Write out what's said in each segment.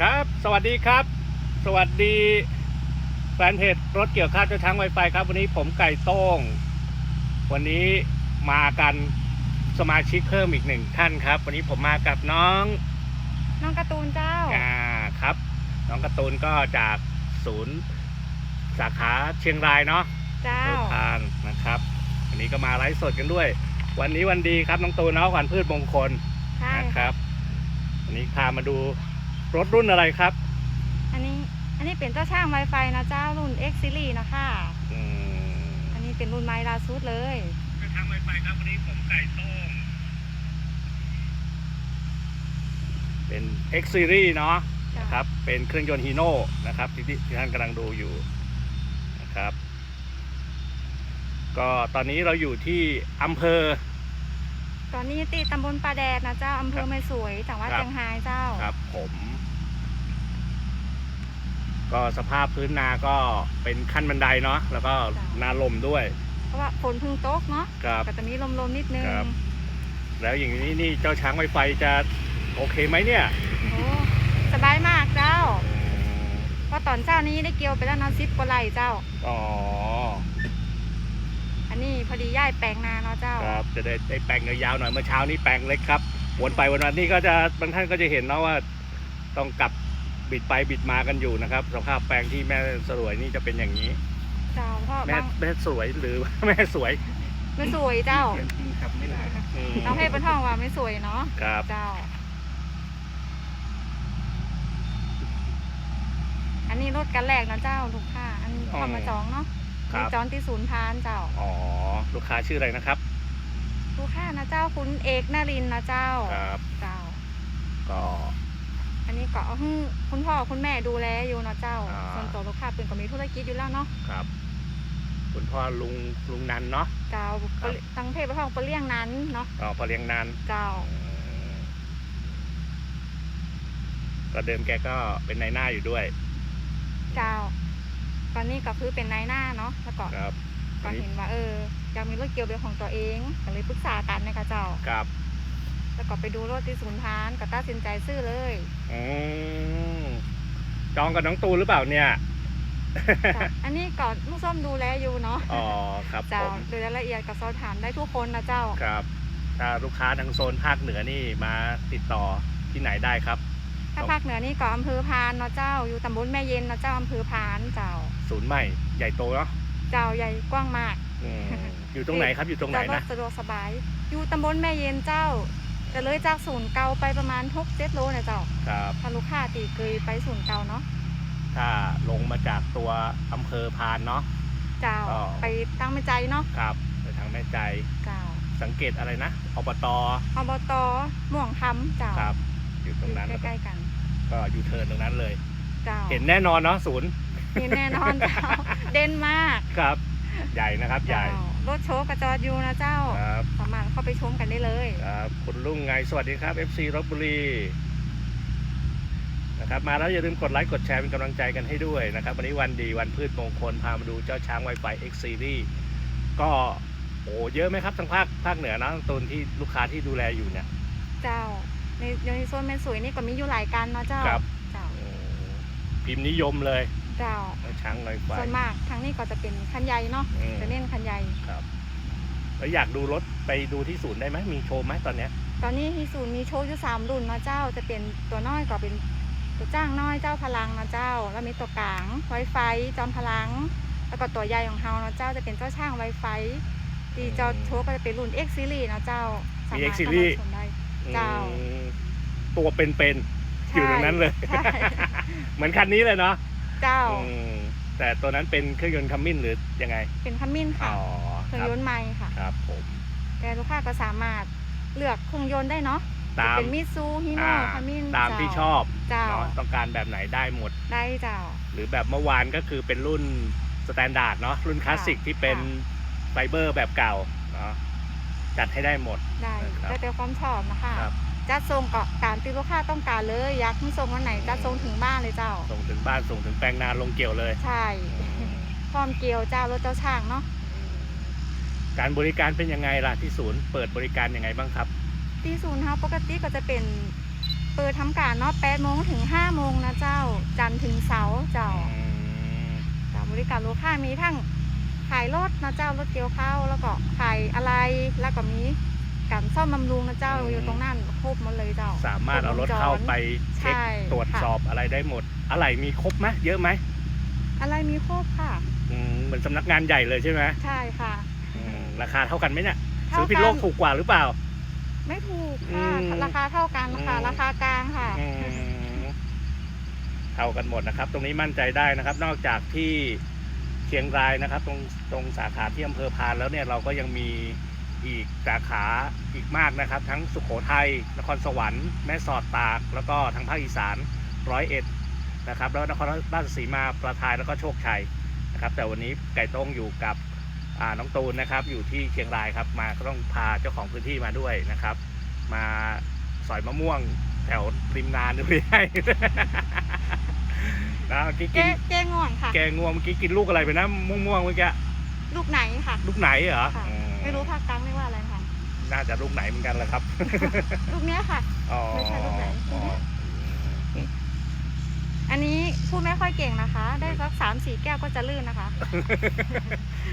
ครับ สวัสดีครับ สวัสดีแฟนเพจรถเกี่ยวข้าวเจ้าช้างไวไฟครับ วันนี้ผมไก่โต้ง วันนี้มากันสมาชิกเพิ่มอีกหนึ่งท่านครับ วันนี้ผมมากับน้องน้องการ์ตูนเจ้า อ่าครับ น้องการ์ตูนก็จากศูนย์สาขาเชียงรายเนาะเจ้าเดินทางนะครับ วันนี้ก็มาไลฟ์สดกันด้วย วันนี้วันดีครับน้องตูนเนาะขวัญพืชมงคลใช่นะครับ วันนี้พามาดู รถรุ่นอะไรครับ อันนี้อันนี้เป็นเจ้าช่าง Wi-Fi นะเจ้ารุ่น X Series นะคะอืมอันนี้เป็นรุ่นไม้ล่าสุดเลยทางไวไฟครับวันนี้ผมไก่โต้งเป็น X Series เนาะจ้ะนะครับ เป็นเครื่องยนต์ฮีโน่นะครับที่ที่ท่านกำลังดูอยู่นะครับ ก็ตอนนี้เราอยู่ที่อำเภอ ตอนนี้ตีตำบลปลาแดดนะเจ้าอำเภครัอบไม่สวยจังหวัดครับ เชียงรายเจ้า ครับผม ก็สภาพพื้นนาก็เป็นขั้นบันไดเนาะแล้วก็จ้ะนาลมด้วย เพราะว่าฝนเพึ่งตกเนาะครับ ก็จะมีลมๆนิดนึงครับ แล้วอย่างนี้นี่เจ้าช้างไวไฟจะโอเคไหมเนี่ยโอ้สบายมากเจ้าอืมเพราะตอนเช้านี้ได้เกี่ยวไปแล้วเนาะซิปกว่าไหลเจ้า อ๋ออันนี้พอดีย่ายแปลงนาเนาะเจ้า ครับจะได้ได้แปลงยาวๆหน่อยเมื่อเช้านี้แปลงเล็กครับวนไปวนมานี่ก็จะบางท่านก็จะเห็นเนาะว่า ต้องกลับ บิดไปบิดมากันอยู่นะครับสภาพแปลงที่แม่สรวยนี่จะเป็นอย่างนี้ เจ้าเพราะแม่บางแม่สวยหรือ แม่สวยไม่สวยเจ้าครับไม่ได้อืมน้องเพชรเป็นห้องว่าไม่สวยเนาะครับ เจ้า อันนี้รถกันแรกนะเจ้าลูกค้าอันนี้เข้ามาจองเนาะครัมีบจองที่ศูนย์พานเจ้า อ๋อลูกค้าชื่ออะไรนะครับลูกค้านะเจ้าคุณเอกนารินทร์นะเจ้าครับ เจ้า ก็ อันนี้ก็ให้คุณพ่อคุณแม่ดูแลอยู่เนาะเจ้าอ่า ส่วนตัวลูกค้าเป็นก็มีธุรกิจอยู่แล้วเนาะครับ คุณพ่อลุงลุงนันเนาะ เจ้าครับ ตั้งเพศไปห้องไปเลี้ยงนั้นเนาะอ๋อพอเลี้ยงนานเจ้าก็เดิมแกก็เป็นนายหน้าอยู่ด้วย เจ้า ตอนนี้ก็คือเป็นนายหน้าเนาะแล้วก็ครับก็เห็นว่าเอออยากมีรถเกียวเป็นของตัวเองก็เลยปรึกษากันนะคะเจ้า ครับ แล้วก็ไปดูรถที่ศูนย์พานก็ตัดสินใจซื้อเลยอืมจองกับน้องตูนหรือเปล่าเนี่ย จ้ะอันนี้ก่อนลูกส้มดูแลอยู่เนาะอ๋อครับผเจ้ามโดยรายละเอียดก็สอบถามได้ทุกคนนะเจ้า ครับ ถ้าลูกค้าทางโซนภาคเหนือนี่มาติดต่อที่ไหนได้ครับ ถ้าภาคเหนือนี่ก็อำเภอพานเนาะเจ้า อยู่ตำบลแม่เย็นเนาะเจ้าอำเภอพานเจ้า ศูนย์ใหม่ใหญ่โตเนาะเจ้าใหญ่กว้างมาก อืมอยู่ตรงไหนครับอยู่ตรงไหนจอดรถนะสะดวกสบาย อยู่ตำบลแม่เย็นเจ้า จะเลยจากศูนย์เก่าไปประมาณ6 7โลเนี่ยเจ้าครับถ้าลูกค้าตีเคยไปศูนย์เก่าเนาะถ้าลงมาจากตัวอำเภอพานเนาะเจ้าอ๋อไปตั้งไม่ใจเนาะครับไปทางแม่ใจเจ้าสังเกตอะไรนะอบตอบตม่วงคำเจ้าครับ อยู่ตอรงยู่นั้นแล้วใกล้ๆกัน ก็ยูเทิร์นตรงนั้นเลย เจ้าเห็นแน่นอนเนาะศูนย์เห็นแน่นอนเจ้าเด่นมากครับ ใหญ่นะครับใหญ่ เจ้า รถโชว์กระจอดอยู่นะเจ้า ครับสามารถเข้าไปชมกันได้เลย ครับคุณลุงไงสวัสดีครับ FC รบบุรีนะครับมาแล้วอย่าลืมกดไลค์กดแชร์เป็นกำลังใจกันให้ด้วยนะครับวันนี้วันดีวันพืชมงคลพามาดูเจ้าช้าง Wi-Fi X Series ก็โอ้เยอะไหมครับทางภาคภาคเหนือนะตูนที่ลูกค้าที่ดูแลอยู่เนี่ย เจ้า ในในโซนแม่สวยนี่ก็มีอยู่หลายกันเนาะเจ้าครับ เจ้าโอ้พิมพ์นิยมเลย เจ้าเจ้าช้าง Wi-Fi ส่วนมากทางนี้ก็จะเป็นคันใหญ่เนาะอืม จะเน้นคันใหญ่ ครับ แล้วอยากดูรถไปดูที่ศูนย์ได้ไหมมีโชว์ไหมตอนเนี้ย ตอนนี้ที่ศูนย์มีโชว์อยู่สามรุ่นเนาะเจ้าจะเป็นตัวน้อยก็เป็นตัวจ้างน้อยเจ้าพลังเนาะเจ้า แล้วมีตัวกลางไวไฟจอมพลัง แล้วก็ตัวใหญ่ของเฮาเนาะเจ้าจะเป็นเจ้าช่างไวไฟที่เจ้าโชว์ก็จะเป็นรุ่น X Series เนาะเจ้าสามารถเข้ามาชมได้ เจ้า อืมตัวเป็นๆอยู่ตรงนั้นเลย ใช่ เหมือนคันนี้เลยเนาะ เจ้า อืมแต่ตัวนั้นเป็นเครื่องยนต์คัมมินหรือยังไง เป็นขมิ้นค่ะอ๋อเครื่องครับยนต์ใหม่ค่ะ ครับผมแต่ลูกค้าก็สามารถเลือกเครื่องยนต์ได้เนาะตามเป็นมิซูฮิโน่อ่าขมิ้นตามที่ชอบเจ้าเนาะต้องการแบบไหนได้หมด ได้เจ้า หรือแบบเมื่อวานก็คือเป็นรุ่นสแตนดาร์ดเนาะรุ่นคลาสสิกที่เป็นค่ไฟเบอร์แบบเก่าเนาะจัดให้ได้หมด ได้ครับ แล้วแต่ความชอบนะคะ ครับ จัดส่งก็ตามที่ลูกค้าต้องการเลยอยากให้ส่งวันไหนจัดส่งถึงบ้านเลยเจ้า ส่งถึงบ้านส่งถึงแปลงนาลงเกี่ยวเลย ใช่พร้อมเกลียวเจ้ารถเจ้าช่างเนาะการบริการเป็นยังไงล่ะที่ศูนย์เปิดบริการยังไงบ้างครับ ที่ศูนย์เฮาปกติก็จะเป็นเปิดทำการเนาะ8โมงถึง5โมงนะเจ้า จันทร์ถึงเสาร์เจ้าอืมเจ้าบริการลูกค้ามีทั้งขายรถนะเจ้ารถเกี่ยวข้าวแล้วก็ขายอะไรแล้วก็มี การซ่อมบำรุงนะเจ้าอยู่ตรงนั้นครบหมดเลยเจ้า สามารถเอารถเข้าไปเช็คใช่ตรวจค่ะ สอบอะไรได้หมด อะไรมีครบไหมเยอะไหมอะไรมีครบค่ะ อืมเหมือนสำนักงานใหญ่เลยใช่ไหมใช่ค่ะอืมราคาเท่ากันไหมเนี่ยเท่าซื้อพิษกันโลกถูกกว่าหรือเปล่า ไม่ถูกค่ะ อืมราคาเท่ากันค่ะ อืม ราคากลางค่ะ อืมเท่ากันหมดนะครับ ตรงนี้มั่นใจได้นะครับ นอกจากที่เชียงรายนะครับ ตรงตรงสาขาที่อำเภอพานแล้วเนี่ยเราก็ยังมี อีกสาขาอีกมากนะครับ ทั้งสุขโขทัยนครสวรรค์แม่สอดตาก แล้วก็ทางภาคอีสานร้อยเอ็ดนะครับแล้วนครราชสีมาประทายแล้วก็โชคชัยนะครับ แต่วันนี้ไก่ต้งอยู่กับอ่าน้องตูนนะครับ อยู่ที่เชียงรายครับ มาก็ต้องพาเจ้าของพื้นที่มาด้วยนะครับ มาสอยมะม่วงแถวริมนานด้วยให้นะเมื่อกี้แกกินแกง่อนค่ะ แกงวงเมื่อกี้กินลูกอะไรไปนะม่วงม่วงๆเมื่อกี้ลูกไหนค่ะ ลูกไหนเหรอค่ะอื ไม่รู้ภาคกลางเรียกว่าอะไรค่ะน่าจะลูกไหนเหมือนกันแหละครับ ลูกเนี้ยค่ะ อ๋อไม่ใช่ลูกไหน อ๋ออันนี้พูดไม่ค่อยเก่งนะคะ ได้สักสามสี่แก้วก็จะลื่นนะคะ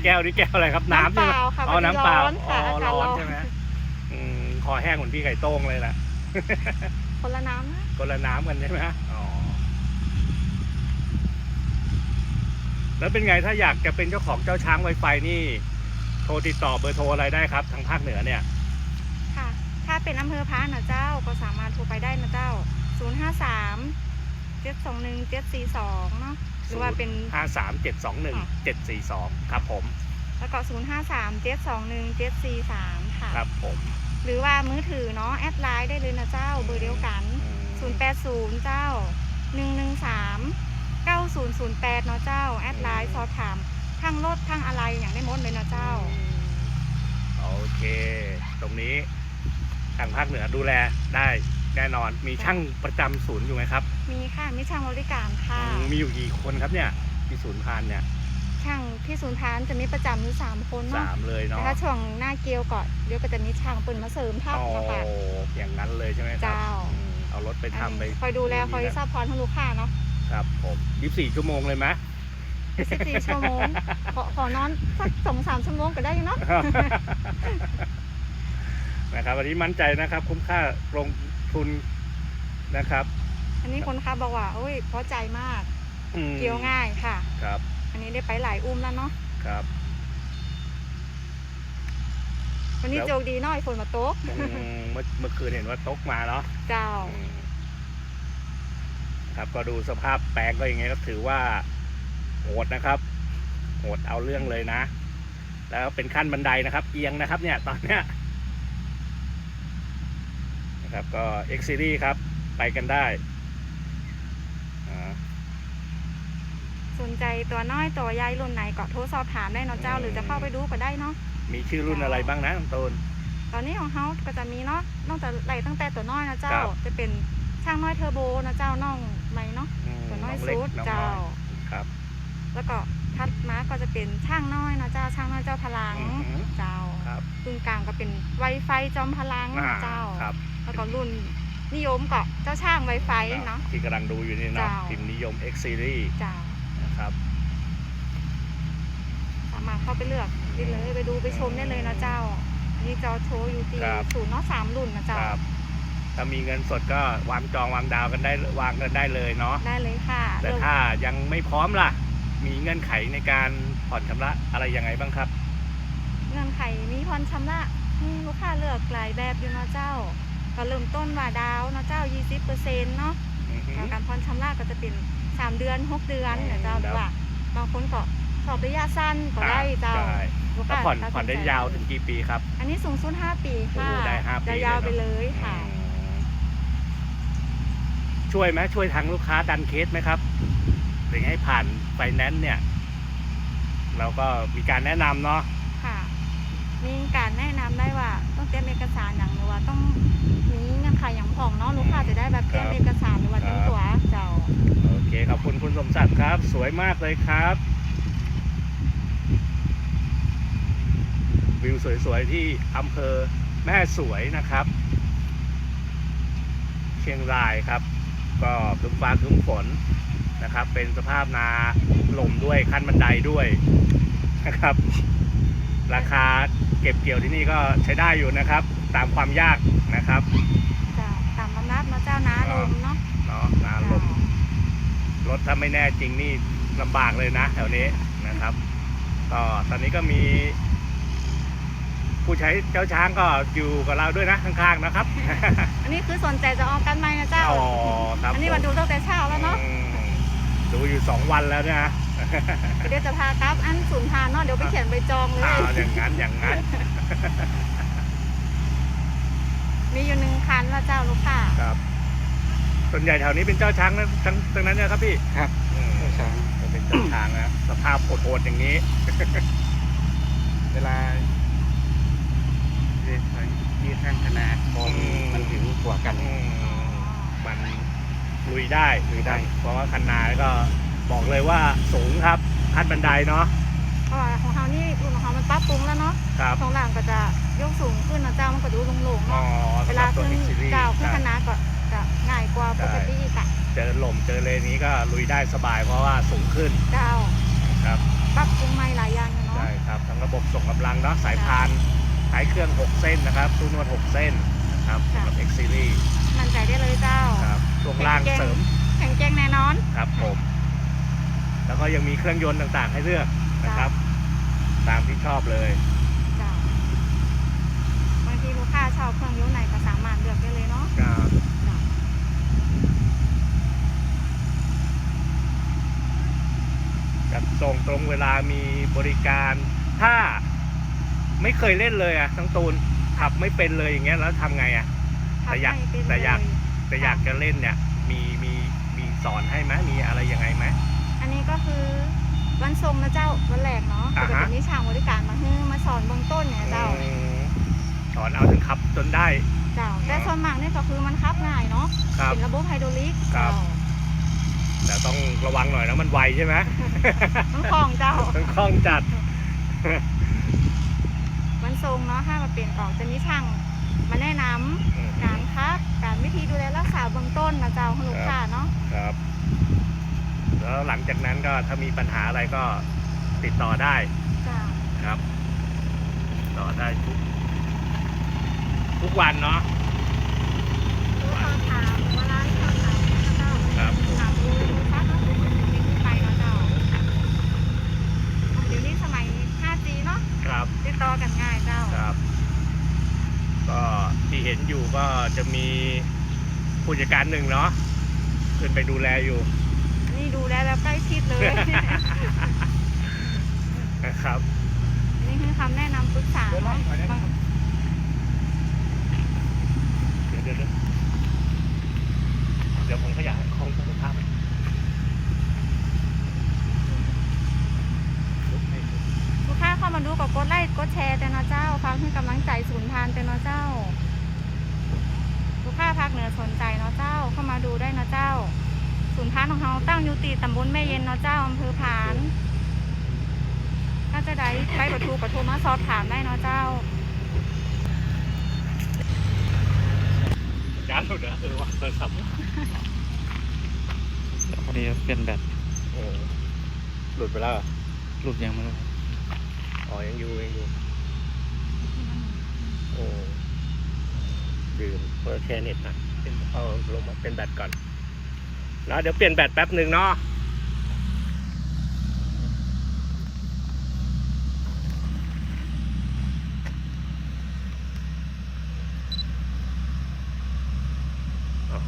แก้วนี่แก้วอะไรครับ น้ำน้ำเปใช่ไหมล่าค่ะอ๋อวันนี้น้ำเปล่าร้อนค่ะอ๋ออากาศร้อนร้อนใช่ไหมอืมคอแห้งเหมือนพี่ไก่โต้งเลยนะคนละน้ำนะคนละน้ำกันใช่ไหมอ๋อแล้วเป็นไงถ้าอยากจะเป็นเจ้าของเจ้าช้างไวไฟนี่ โทรติดต่อเบอร์โทรอะไรได้ครับ ทางภาคเหนือเนี่ย ค่ะ ถ้าเป็นอำเภอพานนะเจ้าก็สามารถโทรไปได้นะเจ้า 0 5 3 7 2 1 7 4 2 เนาะหรือว่าเป็น ห้าสามเจ็ดสองหนึ่งเจ็ดสี่สองครับผม แล้วก็ 0 5 3 7 2 1 7 4 3 ค่ะ ครับผมหรือว่ามือถือเนาะแอดไลน์ได้เลยนะเจ้าเบอร์เดียวกันอืม080 เจ้า 113 9008 เนาะเจ้า แอดไลน์สอบถาม ทั้งรถทั้งอะไรอย่างได้หมดเลยนะเจ้า โอเค ตรงนี้ทางภาคเหนือดูแลได้แน่นอน มีช่างประจำศูนย์อยู่ไหมครับมีค่ะมีช่างบริการค่ะ อืมมีอยู่กี่คนครับเนี่ยที่ศูนย์พานเนี่ยช่างที่ศูนย์ทานจะมีประจำอยู่สามคนเนาะสามเลยแต่เนาะถ้าช่วงหน้าเกียวก่อนเดี๋ยวก็จะมีช่างปืนมาเสริมทับโอ้นะคะอย่างนั้นเลยใช่ไหมครับเจ้า อืมเอารถไปทำไปคอยดูแลคอยซัพพอร์ตให้ลูกค้าเนาะ ครับผมยี่สิบสี่ชั่วโมงเลยไหม สิบสี่ชั่วโมงขอขอนอนสักสองสามชั่วโมงก็ได้อยู่เนาะ นะครับวันนี้มั่นใจนะครับ คุ้มค่าลงทุนนะครับ อันนี้คนค้าบอกว่าโอ้ยพอใจมากอืมเกี่ยวง่ายค่ะ ครับอันนี้ได้ไปหลายอุ้มแล้วเนาะครับ วันนี้แล้วโจกดีหน้อยฝนมาตกอืมเมื่อเมื่อคืนเห็นว่าตกมาเนาะเจ้า อืมครับก็ดูสภาพแปลงก็อย่างเงี้ยก็ถือว่า โหดนะครับ โหดเอาเรื่องเลยนะ แล้วเป็นขั้นบันไดนะครับ เอียงนะครับ เนี่ยตอนเนี้ยนะครับก็ X Series ครับ ไปกันได้อ่าสนใจตัวน้อยตัวใหญ่รุ่นไหนก็โทรสอบถามได้เนาะเจ้าอืมหรือจะเข้าไปดูก็ได้เนาะมีชื่อรุ่นอะไรบ้างนะน้องตูน ตอนนี้ของเขาก็จะมีเนาะนอกจากไหลตั้งแต่ตัวน้อยนะเจ้า ครับ จะเป็นช่างน้อยเทอร์โบนะเจ้าน้องใหม่เนาะอืมตัวน้อยงเล็กสุดน้องเจ้าน้อยครับ แล้วก็ทัดมาก็จะเป็นช่างน้อยนะเจ้าช่างน้อยเจ้าพลังอือหือ เจ้าครับรุ่นกลางก็เป็นไวไฟจอมพลังอ่านะเจ้า ครับแล้วก็รุ่นนิยมก็เจ้าช่างไวไฟครับเนาะ ที่กำลังดูอยู่นี่เนาะเจ้า พิมพ์นิยม X Series เจ้านะครับ สามารถเข้าไปเลือกได้เลยไปดูไปชมได้เลยนะเจ้าอันนี่จอโชว์อยู่ที่ครับ ศูนย์เนาะสามรุ่นนะเจ้าครับ ถ้ามีเงินสดก็วางจองวางดาวกันได้วางกันได้เลยเนาะ ได้เลยค่ะแต่เลือกถ้ายังไม่พร้อมล่ะ มีเงื่อนไขในการผ่อนชำระอะไรยังไงบ้างครับ เงื่อนไขมีผ่อนชำระให้ลูกค้าเลือกหลายแบบอยู่เนาะเจ้า ก็เริ่มต้นว่าดาวเนาะเจ้า 20%เนาะอือหือแล้วการผ่อนชำระก็จะเป็น 3 เดือน 6 เดือนอืมเนี่ยเจ้าหแล้รือวว่าบางคนก็ชอบระยะสั้นก็ได้เจ้าใช่ ลูกแล้วค้าผ่อนตัดสิผ่อนได้ใจยาวถึงกี่ปีครับ อันนี้สูงสุด5ปีค่ะโอ้ได้ห้าปีจะยาวเลยเนอะไปเลยค่ะอืมช่วยไหมช่วยทางลูกค้าดันเคสไหมครับ ถึงให้ผ่านไฟแนนซ์เนี่ย เราก็มีการแนะนำเนาะค่ะ มีการแนะนำได้ว่าต้องเตรียมเอกสารอย่างหรือว่าต้องมีเงื่อนไขอย่างผ่องเนาะลูกค้าจะได้แบบเตรียมเอกสารหรือว่าเตรียมตัวเจ้า โอเคขอบคุณคุณสมศักดิ์ครับ สวยมากเลยครับ วิวสวยๆที่อำเภอแม่สวยนะครับชชียงรายครับ ก็ครึ้มฟ้าครึ้มฝน นะครับ เป็นสภาพนาลมด้วยขั้นบันไดด้วยนะครับ ราคาเก็บเกี่ยวที่นี่ก็ใช้ได้อยู่นะครับ ตามความยากนะครับเจ้าตามบรรนับเนาะเจ้านาลมเนาะเนาะนาลมรถถ้าไม่แน่จริงนี่ลำบากเลยนะแถวนี้นะครับก็ตอนนี้ก็มี ผู้ใช้เจ้าช้างก็อยู่กับเราด้วยนะข้างๆนะครับ อันนี้คือสนใจจะออกกันไหมนะเจ้า อ๋อครับอันนี้มาดูตั้งแต่เช้าแล้วเนาะ อืม ดูอยู่สองวันแล้วเนะ เดี๋ยวจะพากราฟอันศูนย์ทานเนาะเดี๋ยวไปเขียนใบจองเลอ้าวยอย่างนั้นอย่างนั้นมีอยู่หนึ่งคันแล้วเจ้าลูกค้าครับ ส่วนใหญ่แถวนี้เป็นเจ้าช้างนะทั้งทั้งนั้นนะครับพี่ครับอืมเจ้าช้างเป็นเจ้าช้างนะสภาพโหดๆอย่างนี้ เวลาเรียกไปยืดข้างคณะมองมันถึงกว่ากัน อืมมัน ลุยได้ลุยได้ เพราะว่าคันนาก็บอกเลยว่าสูงครับขั้นบันไดเนาะเพราะว่าของเขานี่รุ่นของเขามันปรับปรุงแล้วเนาะครับตรงหลังก็จะยกสูงขึ้นนะเจ้ามันก็ดูโล่งๆอ๋อเนาะเวสำหลารับตัวขึ้น X Series เจ้าขึ้นใช่คณะก็จะง่ายกว่าปกติอีกอะเจอลมเจอเลนนี้ก็ลุยได้สบายเพราะว่าสูงขึ้นเจ้าครับปรับปรุงใหม่หลายอย่างอยู่เนาะใช่ครับทั้งระบบส่งกำลังเนาะสายพานสายเครื่อง 6 เส้นนะครับตู้นวด 6 เส้นนะครับสำหรับ X Series มั่นใจได้เลยเจ้าครับ ช่วงล่างเสริมแข็งแกร่งแน่นอน ครับผม แล้วก็ยังมีเครื่องยนต์ต่างๆ ให้เลือกนะครับ ตามที่ชอบเลยเจ้าบางทีลูกค้าชอบเครื่องยนต์ไหนก็สามารถเลือกได้เลยเนาะก็เจ้าจัดส่งตรงเวลามีบริการ ถ้าไม่เคยเล่นเลยอะทั้งตูนขับไม่เป็นเลยอย่างเงี้ยแล้วทำไงอะแต่อยากทำให้เป็นแต่อยากเลย แต่อยากจะเล่นเนี่ย มีมีมีสอนให้ไหมมีอะไรยังไงไหม อันนี้ก็คือวันทรงนะเจ้าวันแรกเนาะอ่าจะฮะเป็นนิชางบริการมาให้มาสอนเบื้องต้นเนี่ยเจ้าอืมสอนเอาถึงขับจนได้เจ้า แต่ส่วนมากเนี่ยก็คือมันคับง่ายเนาะครับ เป็นระบบไฮดรอลิกครับ เจ้าแต่ต้องระวังหน่อยนะมันไวใช่ไหม มันคล่องเจ้ามันคล่องจัดมันทรงเนาะถ้ามาเปลี่ยนออกจะมีช่างมาแนะนำการ คับการวิธีดูแลรักษาเบื้องต้นนะเจ้าให้ลูกค้าเนาะครับ แล้วหลังจากนั้นก็ถ้ามีปัญหาอะไรก็ติดต่อได้เจ้าครับติดต่อได้ทุกทุกวันเนาะลูกค้าถามเวลาที่เขาถามนะเจ้าครับถามดูคับเนาะเป็นขึ้นไปเนาะเจ้าเดี๋ยวนี้สมัย 5G เนาะครับติดต่อกันง่ายเจ้าครับ ก็ที่เห็นอยู่ก็จะมีผู้จัดการหนึ่งเนาะขึ้นไปดูแลอยู่อันนี้ดูแลแบบใกล้ชิดเลย นะครับอันนี้คือคำแนะนำปรึกษาเนาะบางเดี๋ยวเดี๋ยวเดี๋ยวเดี๋ยวผมขยายห้องสุขภาพหน่อย ลูกค้า เข้ามาดูกับกดไลค์กดแชร์แต่เนาะเจ้าฟังให้กำลังใจศูนย์ทานแต่เนาะเจ้าลูกค้าภาคเหนือสนใจเนาะเจ้าเข้ามาดูได้เนาะเจ้า ศูนย์ทานของเราตั้งอยู่ตีตำบลแม่เย็นเนาะเจ้าอำเภอผานถ้าจะได้ไปประทูประทูมาสอบถามได้เนาะเจ้าจานหลุดเหรอเออว่ะโทรศัพท์พอดีเปลี่ยนแบตโอ้หลุดไปแล้วเหรอหลุดยังไม่รู้ อ๋อยังอยู่ยังอยู่โอ้ลืมเปิดแค่เน็ตนะเป็นเอาลงมาเป็นแบตก่อน แล้วเดี๋ยวเปลี่ยนแบตแป๊บหนึ่งเนาะอ้าว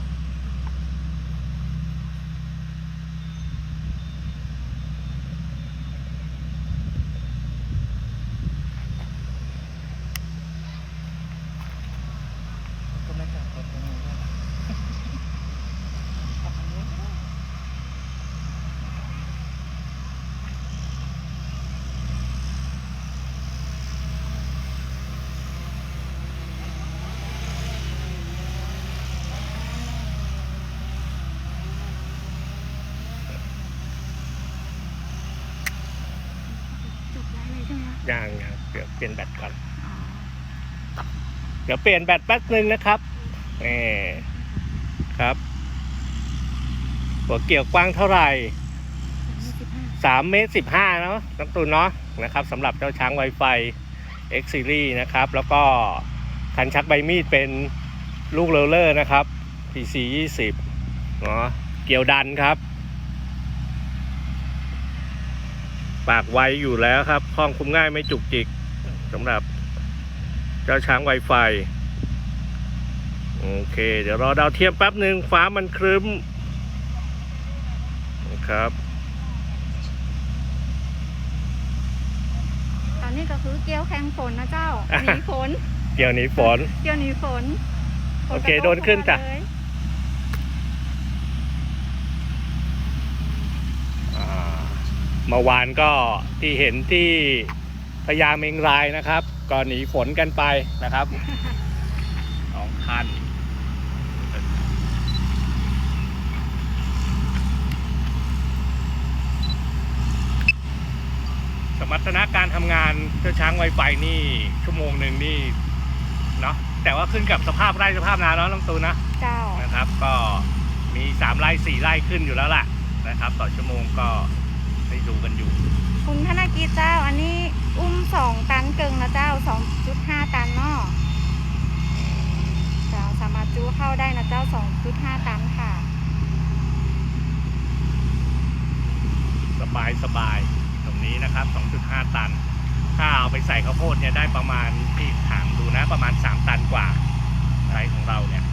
จบไลฟ์เลยใช่ไหมคะ ยังยังเดี๋ยวเปลี่ยนแบตก่อน อ๋อ เดี๋ยวเปลี่ยนแบตแป๊บหนึ่งนะครับเออครับ หัวเกี่ยวกว้างเท่าไหร่สามสิบห้า3เมตร15เนาะน้องตูนเนาะนะครับสำหรับเจ้าช้าง Wi-Fi X Series นะครับ แล้วก็คันชักใบมีดเป็นลูกเลเลอร์นะครับ PC 20 เนาะเกี่ยวดันครับ ปากไวอยู่แล้วครับคล่องคุมง่ายไม่จุกจิกสำหรับ เจ้าช้าง Wi-Fi โอเค เดี๋ยวรอดาวเทียมแป๊บหนึ่งฟ้ามันครึ้มนะครับตอนนี้ก็คือเกี่ยวแข่งฝนนะเจ้าหนีฝนเกี่ยวหนีฝนเกี่ยวหนีฝนฝโอเคกระทบโดนขึ้นจ้ะหัวเลยอ่าเมื่อวานก็ที่เห็นที่พญาเมงรายนะครับ ก็หนีฝนกันไปนะครับสองคันสมรรถนะการทำงานเจ้าช้างไวไฟนี่ชั่วโมงหนึ่งนี่เนาะแต่ว่าขึ้นกับสภาพไร่สภาพนาเนาะน้องตูนนะเจ้านะครับ ก็มีสามไร่สี่ไร่ขึ้นอยู่แล้วล่ะนะครับ ต่อชั่วโมงก็ได้ดูกันอยู่ คุณธนกิจเจ้าอันนี้ อุ้มสองตันเกิงนะเจ้าสองจุดห้าตันเนาะเจ้าสามารถจูเข้าได้นะเจ้าสองจุดห้าตันค่ะ สบายสบายตรงนี้นะครับ2.5ตัน ถ้าเอาไปใส่ข้าวโพดเนี่ยได้ประมาณที่ถามดูนะประมาณ3ตันกว่าไร่ของเราเนี่ย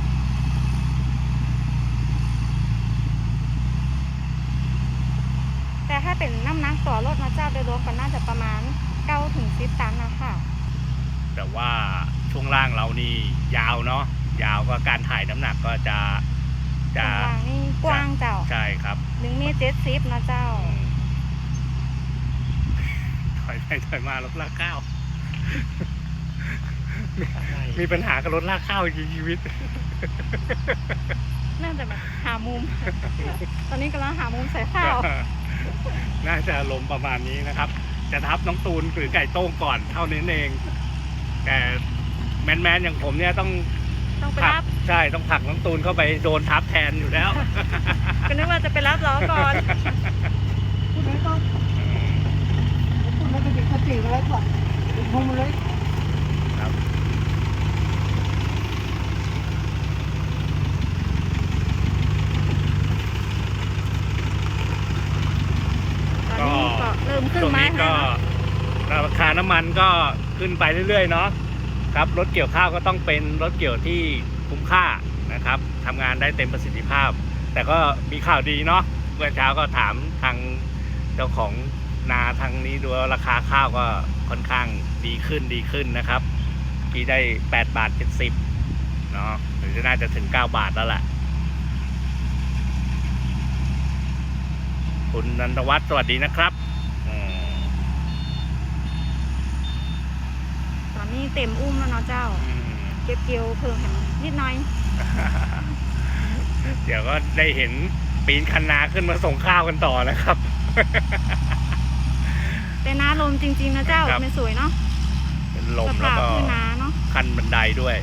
แต่ถ้าเป็นน้ำหนักต่อรถนะเจ้าโดยรวมก็น่าจะประมาณ เก้าถึงสิบตันนะคะแต่ว่าช่วงล่างเรานี่ยาวเนาะยาวก็การถ่ายน้ำหนักก็จะตรจะงกลางนี่กว้างเจ้าใช่ครับหนึ่งเมตรเจ็ดสิบนะเจ้าอืมถอยไปถอยมารถลากข้าวมีปัญหากับรถลากข้าวจริงชีวิต น่าจะแบบหามุม ตอนนี้กำลังหามุมใส่ข้าว น่าจะลมณ์ประมาณนี้นะครับ จะทับน้องตูนหรือไก่โต้งก่อนเท่านั้นเอง แต่แมนๆอย่างผมเนี่ยต้องต้องไปผลัรับ ใช่ต้องผลักน้องตูนเข้าไปโดนทับแทนอยู่แล้ว ก็นึกว่าจะไปรับล้อก่อน คุณไม่ต้องคุณไม่ต้องติดสติอะไรก่อนลงมาเลย ครับ ตอนนี้ก็เริ่มขึ้น ช่วง มา นี้ก็ แล้ว ราคา น้ำมันก็ขึ้นไปเรื่อยๆเนาะครับรถเกี่ยวข้าวก็ต้องเป็นรถเกี่ยวที่คุ้มค่านะครับทำงานได้เต็มประสิทธิภาพ แต่ก็มีข่าวดีเนาะเมื่อเช้าก็ถามทางเจ้าของนาทางนี้ดูว่าราคาข้าวก็ค่อนข้างดีขึ้นดีขึ้นนะครับปีได้ 8 บาท 70เนาะหรือจะน่าจะถึง 9 บาทแล้วแหละคุณนันทวัฒน์สวัสดีนะครับอืม ตอนนี้ เต็มอุ้มแล้วเนาะเจ้าอืมเก็บเกี่ยวเพิ่มให้มันนิดหน่อย เดี๋ยวก็ได้เห็นปีนคันนาขึ้นมาส่งข้าวกันต่อนะครับ แต่น้าลมจริงๆนะเจ้าครับไม่สวยเนาะเป็นลสมแล้วภาพก็คือน้าเนาะคันบันไดด้วย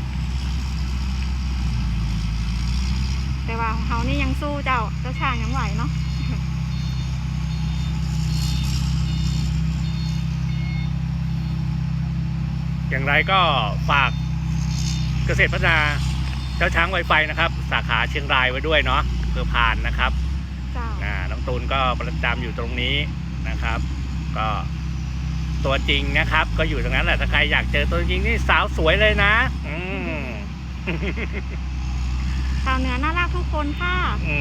แต่ว่าของเขานี่ยังสู้เจ้าเจ้าช่างยังไหวเนาะ อย่างไรก็ฝากเกษตรพัฒนาเจ้าช้างไวไฟนะครับ สาขาเชียงรายไว้ด้วยเนาะเพื่อผ่านนะครับเจ้าอ่าน้องตูนก็ประจำอยู่ตรงนี้นะครับ ก็ตัวจริงนะครับ ก็อยู่ตรงนั้นแหละถ้าใครอยากเจอตัวจริงนี่สาวสวยเลยนะอืมชาวเหนือน่ารักทุกคนค่ะอื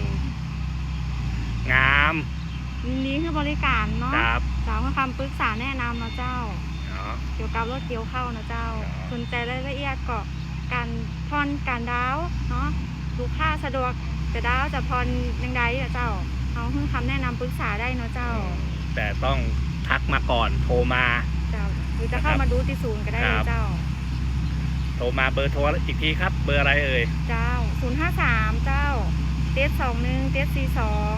มงามยินดีคือบริการเนาะครับสาวให้คำปรึกษาแนะนำนะเจ้าเนาะเกี่ยวกับรถเกี่ยวเข้านะเจ้าอ๋อสนใจรายละเอียดก็การผ่อนการดาวน์เนาะลูกค้าสะดวกจะดาวน์จะผ่อนยังไงอะเจ้าเอาเพิ่งคำแนะนำปรึกษาได้เนาะเจ้า แต่ต้องทักมาก่อนโทรมาเจ้าหรือจะเข้ามาดูที่ศูนย์ก็ได้ครัเลยบเจ้า โทรมาเบอร์โทรอีกทีครับ เบอร์อะไรเอ่ยเจ้าศูนย์ห้าสามเจ้าเจ็ดสองหนึ่งเจ็ดสี่สอง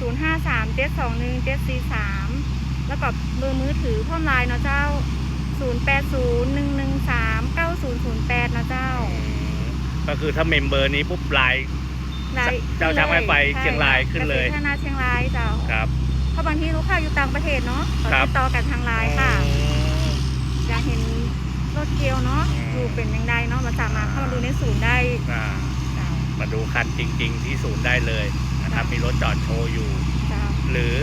ศูนย์ห้าสามเจ็ดสองหนึ่งเจ็ดสี่สามแล้วก็เบอร์มือถือพ่อมไลน์เนาะเจ้า ศูนย์แปดศูนย์หนึ่งหนึ่งสามเก้าศูนย์ศูนย์แปดนะเจ้าอืมก็คือถ้าเมมเบอร์นี้ปุ๊บไลน์ไลน์เจ้าช้างไวไฟใช่เชียงรายขึ้นเลยกษตรพัฒนาเชียงรายเจ้าครับเพราะบางทีลูกค้าอยู่ต่างประเทศเนาะก็ครับติดต่อกันทางไลน์ค่ะอืมอยากเห็นรถเกียวเนาะอืมดูเป็นยังไงเนาะมาสามารถเข้ามาดูในศูนย์ได้อ่าเจ้ามาดูคันจริง ๆ ที่ศูนย์ได้เลยนะครับมีรถจอดโชว์อยู่เจ้าหรือ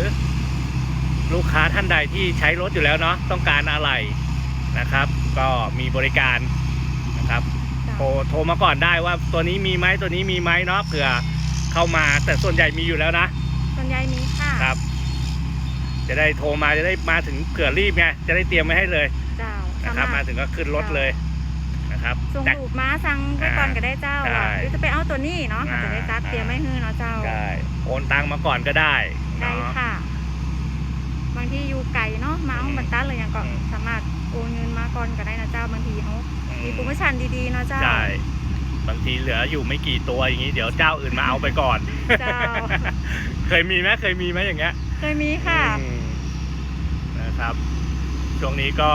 ลูกค้าท่านใดที่ใช้รถอยู่แล้วเนาะต้องการอะไร นะครับ ก็มีบริการนะครับเจ้าโทรโทรมาก่อนได้ว่าตัวนี้มีไหมตัวนี้มีไหมเนาะเผื่อเข้ามาแต่ส่วนใหญ่มีอยู่แล้วนะส่วนใหญ่มีค่ะครับ จะได้โทรมาจะได้มาถึงเผื่อรีบไงจะได้เตรียมไว้ให้เลยเจ้านะครับสมาถึงก็ขึ้นรถเลยนะครับส่งแต่รูปมาสั่งไปก่อนก็ได้เจ้าใช่หรือจะไปเอาตัวนี้เนาะอ่าจะได้จัดเตรียมไว้ให้เนาะเจ้าได้โอนตังมาก่อนก็ได้ได้เนาะค่ะ บางทีอยู่ไก่เนาะมาเอาอืมบรรทัดเลยอย่างก็อืมสามารถ โอนเงินมาก่อนก็ได้นะเจ้าบางทีเขามีโปรโมชั่นดีๆเนาะเจ้าใช่บางทีเหลืออยู่ไม่กี่ตัวอย่างนี้เดี๋ยวเจ้าอื่นมาเอาไปก่อนเจ้าเคยมีไหมเคยมีไหมอย่างเงี้ย เคยมีค่ะอืมนะครับช่วงนี้ก็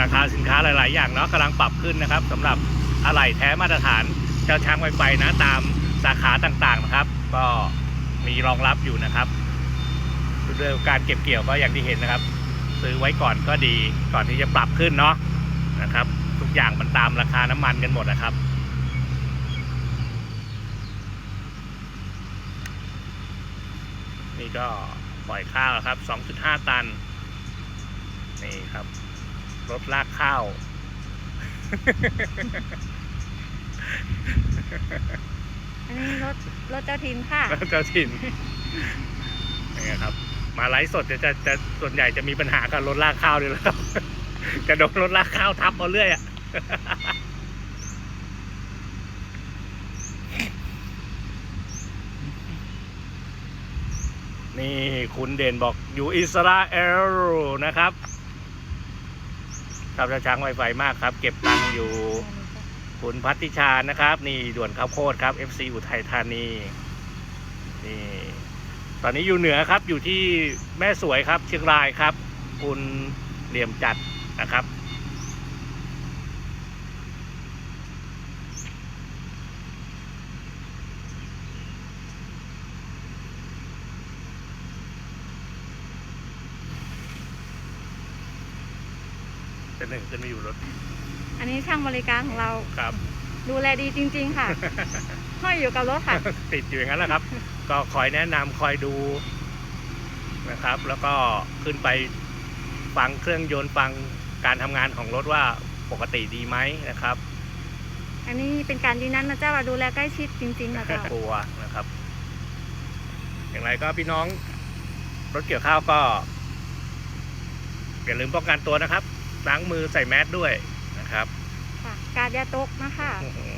ราคาสินค้าหลาย ๆ อย่างเนาะกำลังปรับขึ้นนะครับสำหรับอะไหล่แท้มาตรฐานเจ้าช้างไวไฟนะตามสาขาต่างๆนะครับ ก็มีรองรับอยู่นะครับด้วยการเก็บเกี่ยวก็อย่างที่เห็นนะครับ ซื้อไว้ก่อนก็ดี ก่อนที่จะปรับขึ้นเนาะนะครับ ทุกอย่างมันตามราคาน้ำมันกันหมดนะครับนี่ก็ปล่อยข้าวครับ 2.5 ตัน นี่ครับ รถลากข้าว อันนี้รถรถเจ้าทินค่ะเจ้าถิ่นนี่ครับ มาไลฟ์สดจะจะจะส่วนใหญ่จะมีปัญหากับรถลากข้าวเลยและครับจะโดนรถลากข้าวทับเอาเรื่อยอะนี่คุณเด่นบอกอยู่อิสราเอลนะครับชอบเจ้าช้างไวไฟมากครับ เก็บตังค์อยู่ คุณพัทติชานะครับ นี่ด่วนข้าวโพดครับ FC อุทัยธานีนี่ ตอนนี้อยู่เหนือครับอยู่ที่แม่สวยครับ เชียงรายครับ คุณเหลี่ยมจัดนะครับจะหนึ่งขึ้นมาอยู่รถอันนี้ช่างบริการของเรา ครับ ดูแลดีจริง ๆ ค่ะ ห้อยอยู่กับรถค่ะ ติดอยู่อย่างนั้นแหละครับ ก็คอยแนะนำคอยดูนะครับ แล้วก็ขึ้นไปฟังเครื่องยนต์ฟังการทำงานของรถว่าปกติดีไหมนะครับ อันนี้เป็นการยืนยันนะเจ้าว่าดูแลใกล้ชิดจริงๆนะเจ้า กลัวนะครับ อย่างไรก็พี่น้องรถเกี่ยวข้าวก็อย่าลืมป้องกันตัวนะครับล้างมือใส่แมสด้วยนะครับค่ะการยาตกนะคะอืม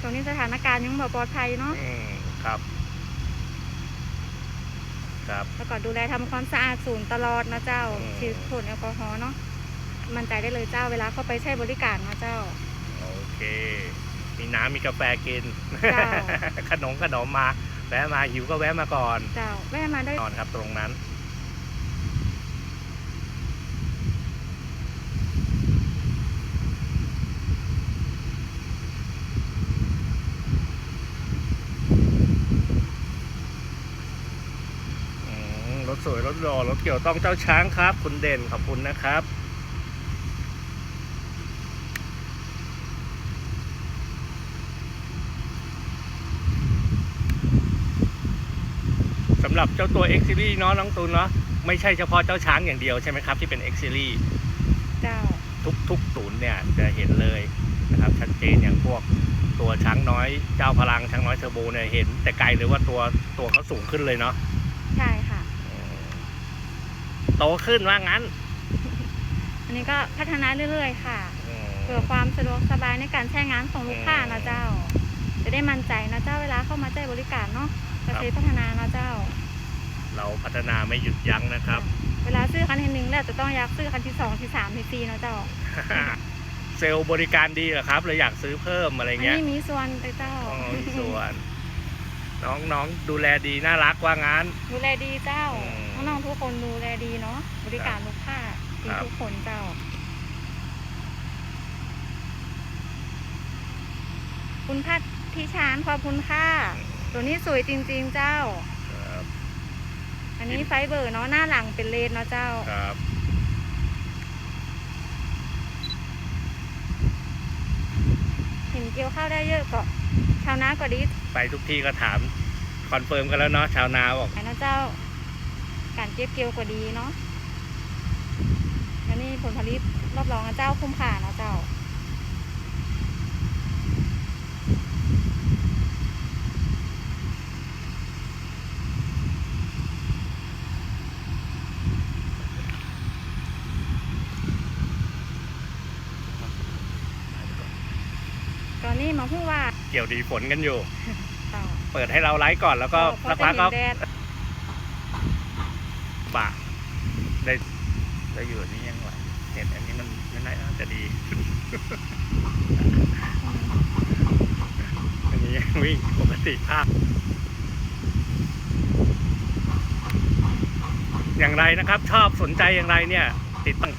ตรงนี้สถานการณ์ยังบ่ปลอดภัยเนาะ อืม ครับ ครับ แล้วก็ดูแลทำความสะอาดศูนย์ตลอดนะเจ้าอืม ฉีดพ่นแอลกอฮอล์เนาะมั่นใจได้เลยเจ้าเวลาเข้าไปใช้บริการนะเจ้า โอเค มีน้ำมีกาแฟกิน จ้า ขนมขนมมา แวะมาหิวก็แวะมาก่อน เจ้าแวะมาได้ นอนครับตรงนั้น อืมรถสวยรถ หล่อรถเกี่ยวต้องเจ้าช้างครับ คุณเด่นขอบคุณนะครับสำหรับเจ้าตัว X Series เนาะน้องตูนเนาะไม่ใช่เฉพาะเจ้าช้างอย่างเดียวใช่ไหมครับ ที่เป็น X Series เจ้าทุกทุกศูนย์เนี่ยจะเห็นเลยนะครับชัดเจนอย่างพวกตัวช้างน้อยเจ้าพลังช้างน้อยเทอร์โบเนี่ยเห็น แต่ไกลเลยว่าตัวตัวเขาสูงขึ้นเลยเนาะใช่ค่ะอืม โตขึ้นว่างั้น อันนี้ก็พัฒนาเรื่อยๆ ค่ะอืมเพื่อความสะดวกสบายในการใช้งานของลูกค้านะเจ้า จะได้มั่นใจนะเจ้าเวลาเข้ามาใช้บริการเนาะก็จะพัฒนานะเจ้า เราพัฒนาไม่หยุดยั้งนะครับ เวลาซื้อคันที่หนึ่งแล้วจะต้องอยากซื้อคันที่สองที่สามที่สี่เนาะเจ้าเซลล์บริการดีเหรอครับเลยอยากซื้อเพิ่มอะไรอันเงี้ยนี้มีส่วนไปเจ้าอ๋อมีส่วน น้องน้องดูแลดีน่ารักว่างั้น ดูแลดีเจ้าอืม น้องๆทุกคนดูแลดีเนาะบริการลูกค้าดีครับทุกคนเจ้า คุณค่ะที่ชานขอบคุณค่ะตัวนี้สวยจริงๆเจ้าครับอันนี้ไฟเบอร์เนาะหน้าหลังเป็นเลนเนาะเจ้าครับเห็นเกี่ยวข้าวได้เยอะก็ชาวนาก็ดี ไปทุกที่ก็ถามคอนเฟิร์มกันแล้วเนาะชาวนาบอกนะเจ้า การเก็บเกี่ยวก็ดีเนาะอันนี้ผลผลิตรับรองนะเจ้าคุ้มค่าเนาะเจ้าตอนนี้มาพูดว่าเกี่ยวดีฝนกันอยู่เต่าเปิดให้เราไลฟ์ก่อนแล้วก็พอสักจะพักเห็ก็ นแดดบะได้ได้อยู่นี่ยังไหวเห็นอันนี้มันไม่น่าจะดี อันนี้ยังวิ่งปกติภาพอย่างไรนะครับ ชอบสนใจอย่างไรเนี่ย ติดตั้ง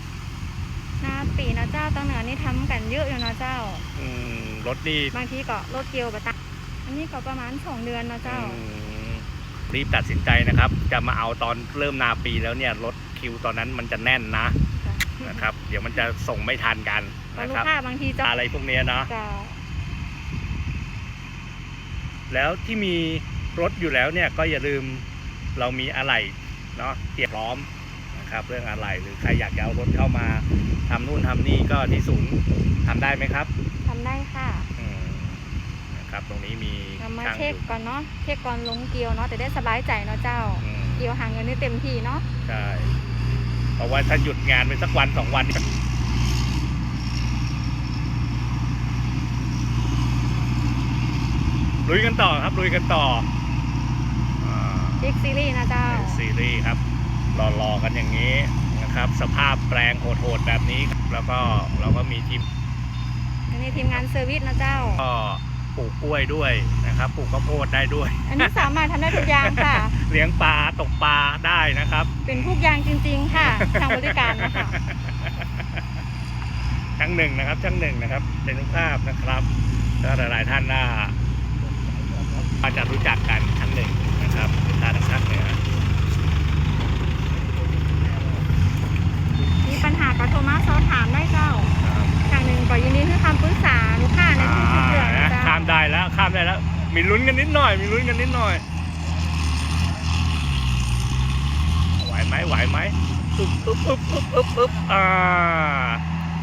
หน้าปีนะเจ้าตั้งเหนือนี่ทำกันเยอะอยู่นะเจ้า อืมรถนี่บางทีก็รถเกี่ยวไปตักอันนี้ก็ประมาณสองเดือนนะเจ้าอืม รีบตัดสินใจนะครับ จะมาเอาตอนเริ่มนาปีแล้วเนี่ยรถคิวตอนนั้นมันจะแน่นนะนะครับ เดี๋ยวมันจะส่งไม่ทันกันแล้วนะลูคกรับค้าบางทีจะอะไรพวกเนี้ยเนาะจะแล้วที่มีรถอยู่แล้วเนี่ยก็อย่าลืมเรามีอะไหล่เนาะเตรียมพร้อมนะครับ เรื่องอะไหล่หรือใครอยากจะเอารถเข้ามาทำนู่นทำนี่ก็ที่ศูนย์ทำได้ไหมครับทำได้ค่ะอืมนะ ครับ ตรงนี้มีเรามาช่างอเช็คยู่ก่อนเนาะเช็คก่อนลงเกี่ยวเนาะแต่ได้สบายใจเนาะเจ้า อืมเกี่ยวหาเงินได้เต็มที่เนาะใช่เพราะว่าถ้าหยุดงานไปสักวันสองวันนี่ลุยกันต่อครับลุยกันต่ออ่าเอ็กซีรีส์นะเจ้า ซีรีส์ครับรอๆกันอย่างนี้นะครับ สภาพแปลงโหดๆแบบนี้ครับแล้วก็เราก็มีทีมอันนี้ทีมงานเซอร์วิสนะเจ้า ก็ ปลูกกล้วยด้วยนะครับ ปลูกข้าวโพดได้ด้วย อันนี้สามารถทำได้ทุกอย่างค่ะ เลี้ยงปลาตกปลาได้นะครับ เป็นทุกอย่างจริง ๆ ค่ะทางบริการนะคะ ช่างหนึ่งนะครับช่างหนึ่งนะครับ เป็นรูปภาพนะครับแล้วหลาย ๆ ท่านน่าอาจจะรู้จักกันช่างหนึ่งนะครับเป็นท่านทักเหนือมีปัญหาก็โทรมาสอบถามได้เจ้าครับทางหนึ่งก็ยินดีให้คำปรึกษาลูกค้าในอ่าทุกๆเรื่องนะนะเจ้า ข้ามได้แล้วข้ามได้แล้ว มีลุ้นกันนิดหน่อย มีลุ้นกันนิดหน่อย ไหวไหมไหวไหมอึ๊บอึ๊บอึ๊บอึ๊บอึ๊บอึ๊บอ่า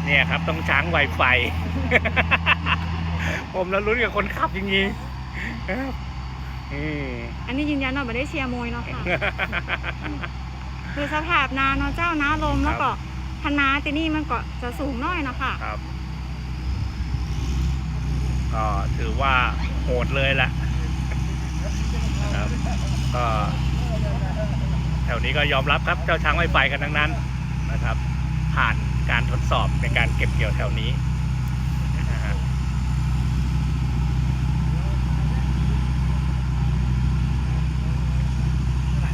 เนี่ยครับต้องช้างไวไฟ ผมแล้วลุ้นกับคนขับจริงๆครับอืมอันนี้ยืนยันว่าไม่ได้เชียร์มวยเนาะค่ะ คือสภาพนาเนาะเจ้านาลมแล้วก็คณะที่นี่มันก็จะสูงน้อยเนาะค่ะ ครับ ก็ถือว่าโหดเลยแหละครับก็แถวนี้ก็ยอมรับครับเจ้าช้างไวไฟกันทั้งนั้นนะครับ ผ่านการทดสอบในการเก็บเกี่ยวแถวนี้นะฮะ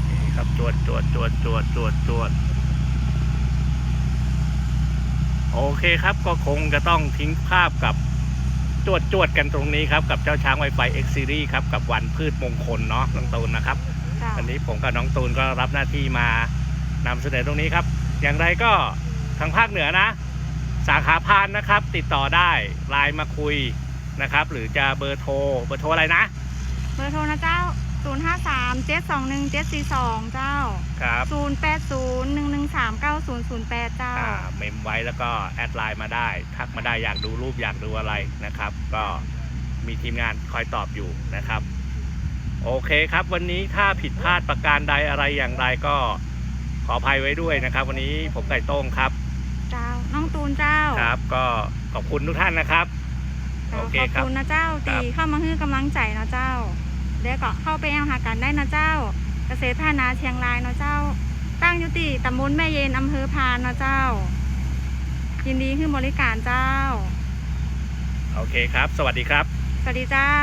นี่ครับจวดจวดจวดจวดจวดจวดโอเคครับก็คงจะต้องทิ้งภาพกับ จวดจวดกันตรงนี้ครับ กับเจ้าช้าง Wi-Fi X Series ครับ กับวันพืชมงคลเนาะน้องตูนนะครับเจ้าวันนี้ผมกับน้องตูนก็รับหน้าที่มานำเสนอตรงนี้ครับ อย่างไรก็ทางภาคเหนือนะ สาขาพานนะครับ ติดต่อได้ไลน์มาคุยนะครับ หรือจะเบอร์โทรเบอร์โทรอะไรนะ เบอร์โทรนะเจ้า 0 5 3 7 2 1 7 4 2เจ้าครับ0 8 0 1 1 3 9 0 0 8เจ้า อ่าเมมไว้แล้วก็แอดไลน์มาได้ ทักมาได้อยากดูรูปอยากดูอะไรนะครับ ก็มีทีมงานคอยตอบอยู่นะครับ โอเคครับ วันนี้ถ้าผิดพลาดประการใดอะไรอย่างไรก็ขออภัยไว้ด้วยนะครับ วันนี้ผมไก่โต้งครับเจ้า น้องตูนเจ้าครับ ก็ขอบคุณทุกท่านนะครับเจ้าโอเคขอบครับคุณนะเจ้าครัตีบเข้ามาให้กำลังใจนะเจ้า เดี๋ยวก็เข้าไปแอลหากันได้นะเจ้า เกษตรพัฒนาเชียงรายนะเจ้า ตั้งอยู่ที่ตำบลแม่เย็นอำเภอพานนะเจ้า ยินดีให้บริการเจ้า โอเคครับ สวัสดีครับ สวัสดีเจ้า